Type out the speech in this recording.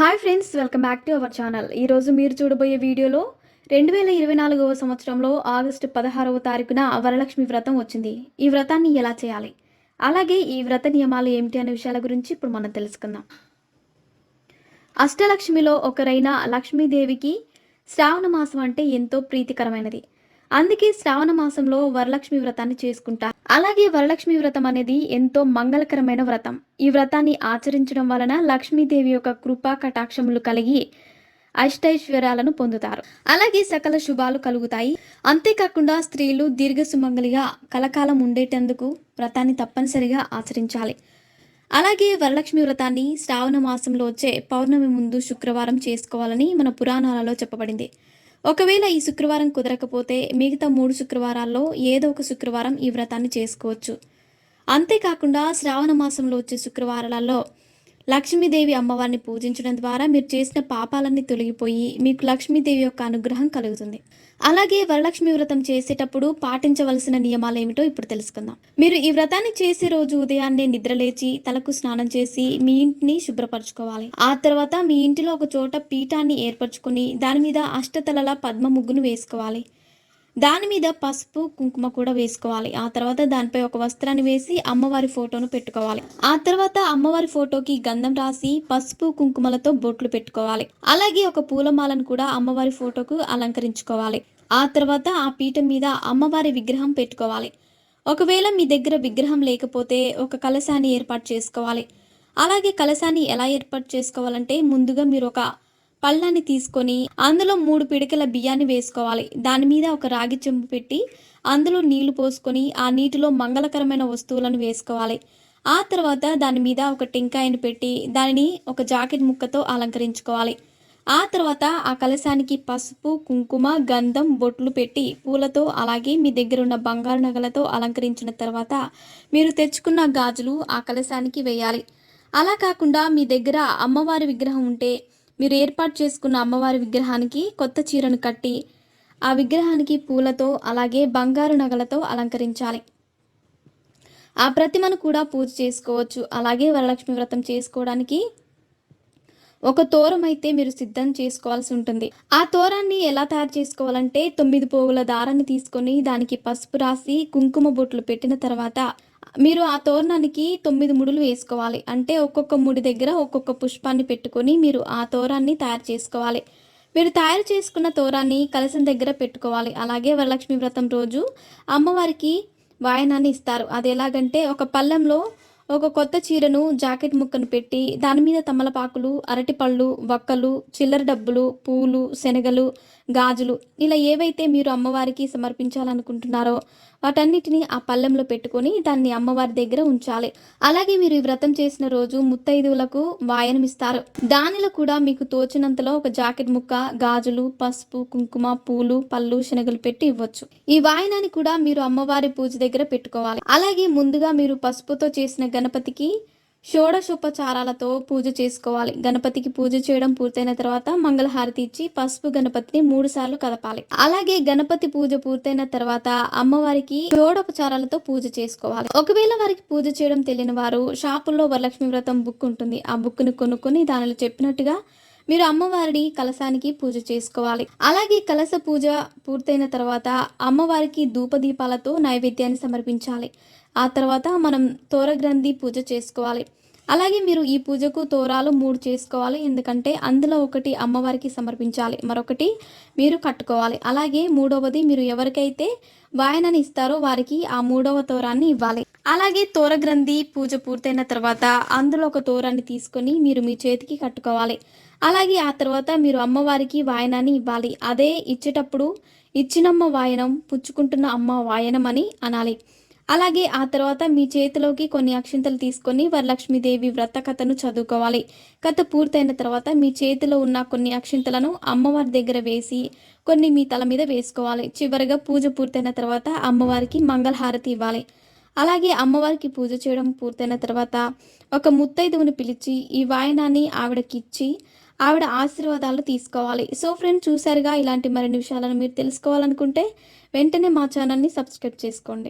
Hi friends welcome back to our channel. ఈరోజు మీరు చూడబోయే వీడియోలో రెండు వేల ఇరవై నాలుగవ సంవత్సరంలో ఆగస్టు పదహారవ తారీఖున వరలక్ష్మి వ్రతం వచ్చింది. ఈ వ్రతాన్ని ఎలా చేయాలి? అలాగే ఈ వ్రత నియమాలు ఏమిటి అనే విషయాల గురించి ఇప్పుడు మనం తెలుసుకుందాం. అష్టలక్ష్మిలో ఒకరైన లక్ష్మీదేవికి శ్రావణ మాసం అంటే ఎంతో ప్రీతికరమైనది. అందుకే శ్రావణ మాసంలో వరలక్ష్మి వ్రతాన్ని చేసుకుంటారు అలాగే వరలక్ష్మి వ్రతం అనేది ఎంతో మంగళకరమైన వ్రతం. ఈ వ్రతాన్ని ఆచరించడం వలన లక్ష్మీదేవి యొక్క కృపా కటాక్షములు కలిగి అష్టైశ్వర్యాలను పొందుతారు. అలాగే సకల శుభాలు కలుగుతాయి. అంతేకాకుండా స్త్రీలు దీర్ఘ సుమంగలిగా కలకాలం ఉండేటందుకు వ్రతాన్ని తప్పనిసరిగా ఆచరించాలి. అలాగే వరలక్ష్మి వ్రతాన్ని శ్రావణ మాసంలో వచ్చే పౌర్ణమి ముందు శుక్రవారం చేసుకోవాలని మన పురాణాలలో చెప్పబడింది. ఒకవేళ ఈ శుక్రవారం కుదరకపోతే మిగతా మూడు శుక్రవారాల్లో ఏదో ఒక శుక్రవారం ఈ వ్రతాన్ని చేసుకోవచ్చు. అంతేకాకుండా శ్రావణ మాసంలో వచ్చే శుక్రవారాలలో లక్ష్మీదేవి అమ్మవారిని పూజించడం ద్వారా మీరు చేసిన పాపాలన్నీ తొలగిపోయి మీకు లక్ష్మీదేవి యొక్క అనుగ్రహం కలుగుతుంది. అలాగే వరలక్ష్మి వ్రతం చేసేటప్పుడు పాటించవలసిన నియమాలు ఏమిటో ఇప్పుడు తెలుసుకుందాం. మీరు ఈ వ్రతాన్ని చేసే రోజు ఉదయాన్నే నిద్రలేచి తలకు స్నానం చేసి మీ ఇంటిని శుభ్రపరచుకోవాలి. ఆ తర్వాత మీ ఇంటిలో ఒక చోట పీఠాన్ని ఏర్పరచుకొని దాని మీద అష్టతలల పద్మ ముగ్గును వేసుకోవాలి. దాని మీద పసుపు కుంకుమ కూడా వేసుకోవాలి. ఆ తర్వాత దానిపై ఒక వస్త్రాన్ని వేసి అమ్మవారి ఫోటోను పెట్టుకోవాలి. ఆ తర్వాత అమ్మవారి ఫోటోకి గంధం రాసి పసుపు కుంకుమలతో బొట్లు పెట్టుకోవాలి. అలాగే ఒక పూలమాలను కూడా అమ్మవారి ఫోటోకు అలంకరించుకోవాలి. ఆ తర్వాత ఆ పీఠం మీద అమ్మవారి విగ్రహం పెట్టుకోవాలి. ఒకవేళ మీ దగ్గర విగ్రహం లేకపోతే ఒక కలశాన్ని ఏర్పాటు చేసుకోవాలి. అలాగే కలశాన్ని ఎలా ఏర్పాటు చేసుకోవాలంటే ముందుగా మీరు ఒక పళ్ళాన్ని తీసుకొని అందులో మూడు పిడికల బియ్యాన్ని వేసుకోవాలి. దాని మీద ఒక రాగి చెంబు పెట్టి అందులో నీళ్ళు పోసుకొని ఆ నీటిలో మంగళకరమైన వస్తువులను వేసుకోవాలి. ఆ తర్వాత దాని మీద ఒక టెంకాయను పెట్టి దానిని ఒక జాకెట్ ముక్కతో అలంకరించుకోవాలి. ఆ తర్వాత ఆ కలశానికి పసుపు కుంకుమ గంధం బొట్లు పెట్టి పూలతో అలాగే మీ దగ్గర ఉన్న బంగారు నగలతో అలంకరించిన తర్వాత మీరు తెచ్చుకున్న గాజులు ఆ కలశానికి వేయాలి. అలా కాకుండా మీ దగ్గర అమ్మవారి విగ్రహం ఉంటే మీరు ఏర్పాటు చేసుకున్న అమ్మవారి విగ్రహానికి కొత్త చీరను కట్టి ఆ విగ్రహానికి పూలతో అలాగే బంగారు నగలతో అలంకరించాలి. ఆ ప్రతిమను కూడా పూజ చేసుకోవచ్చు. అలాగే వరలక్ష్మి వ్రతం చేసుకోవడానికి ఒక తోరం అయితే మీరు సిద్ధం చేసుకోవాల్సి ఉంటుంది. ఆ తోరాన్ని ఎలా తయారు చేసుకోవాలంటే తొమ్మిది పోగుల దారాన్ని తీసుకొని దానికి పసుపు రాసి కుంకుమ బొట్లు పెట్టిన తర్వాత మీరు ఆ తోరణానికి తొమ్మిది ముడులు వేసుకోవాలి. అంటే ఒక్కొక్క ముడి దగ్గర ఒక్కొక్క పుష్పాన్ని పెట్టుకొని మీరు ఆ తోరాన్ని తయారు చేసుకోవాలి. మీరు తయారు చేసుకున్న తోరాన్ని కలసం దగ్గర పెట్టుకోవాలి. అలాగే వరలక్ష్మి వ్రతం రోజు అమ్మవారికి వాయనాన్ని ఇస్తారు. అది ఎలాగంటే ఒక పళ్ళెంలో ఒక కొత్త చీరను జాకెట్ ముక్కను పెట్టి దాని మీద తమలపాకులు అరటిపళ్ళు వక్కలు చిల్లర డబ్బులు పూలు శనగలు గాజులు ఇలా ఏవైతే మీరు అమ్మవారికి సమర్పించాలనుకుంటున్నారో వాటన్నిటిని ఆ పళ్ళెంలో పెట్టుకొని దాన్ని అమ్మవారి దగ్గర ఉంచాలి. అలాగే మీరు ఈ వ్రతం చేసిన రోజు ముత్తైదువులకు వాయనమిస్తారు. దానిలో కూడా మీకు తోచినంతలో ఒక జాకెట్ ముక్క గాజులు పసుపు కుంకుమ పూలు పళ్ళు శనగలు పెట్టి ఇవ్వచ్చు. ఈ వాయనాన్ని కూడా మీరు అమ్మవారి పూజ దగ్గర పెట్టుకోవాలి. అలాగే ముందుగా మీరు పసుపుతో చేసిన గణపతికి షోడశోపచారాలతో పూజ చేసుకోవాలి. గణపతికి పూజ చేయడం పూర్తయిన తర్వాత మంగళహారతి ఇచ్చి పసుపు గణపతిని మూడు సార్లు కదపాలి. అలాగే గణపతి పూజ పూర్తయిన తర్వాత అమ్మవారికి షోడోపచారాలతో పూజ చేసుకోవాలి. ఒకవేళ వారికి పూజ చేయడం తెలియని వారు షాపుల్లో వరలక్ష్మి వ్రతం బుక్ ఉంటుంది. ఆ బుక్ని కొనుక్కొని దానిలో చెప్పినట్టుగా మీరు అమ్మవారి కలశానికి పూజ చేసుకోవాలి. అలాగే కలశ పూజ పూర్తయిన తర్వాత అమ్మవారికి ధూపదీపాలతో నైవేద్యాన్ని సమర్పించాలి. ఆ తర్వాత మనం తోరగ్రంథి పూజ చేసుకోవాలి. అలాగే మీరు ఈ పూజకు తోరాలు మూడు చేసుకోవాలి. ఎందుకంటే అందులో ఒకటి అమ్మవారికి సమర్పించాలి. మరొకటి మీరు కట్టుకోవాలి. అలాగే మూడవది మీరు ఎవరికైతే వాయనని ఇస్తారో వారికి ఆ మూడవ తోరాన్ని ఇవ్వాలి. అలాగే తోరగ్రంథి పూజ పూర్తయిన తర్వాత అందులో ఒక తోరాన్ని తీసుకొని మీరు మీ చేతికి కట్టుకోవాలి. అలాగే ఆ తర్వాత మీరు అమ్మవారికి వాయనాన్ని ఇవ్వాలి. అదే ఇచ్చేటప్పుడు ఇచ్చినమ్మ వాయనం పుచ్చుకుంటున్న అమ్మ వాయనం అని అనాలి. అలాగే ఆ తర్వాత మీ చేతిలోకి కొన్ని అక్షింతలు తీసుకొని వరలక్ష్మీదేవి వ్రత కథను చదువుకోవాలి. కథ పూర్తయిన తర్వాత మీ చేతిలో ఉన్న కొన్ని అక్షింతలను అమ్మవారి దగ్గర వేసి కొన్ని మీ తల మీద వేసుకోవాలి. చివరిగా పూజ పూర్తయిన తర్వాత అమ్మవారికి మంగళహారతి ఇవ్వాలి. అలాగే అమ్మవారికి పూజ చేయడం పూర్తయిన తర్వాత ఒక ముత్తైదువుని పిలిచి ఈ వాయనాన్ని ఆవిడకిచ్చి ఆవిడ ఆశీర్వాదాలు తీసుకోవాలి. సో ఫ్రెండ్ చూసారుగా ఇలాంటి మరిన్ని విషయాలను మీరు తెలుసుకోవాలనుకుంటే వెంటనే మా ఛానల్ని సబ్స్క్రైబ్ చేసుకోండి.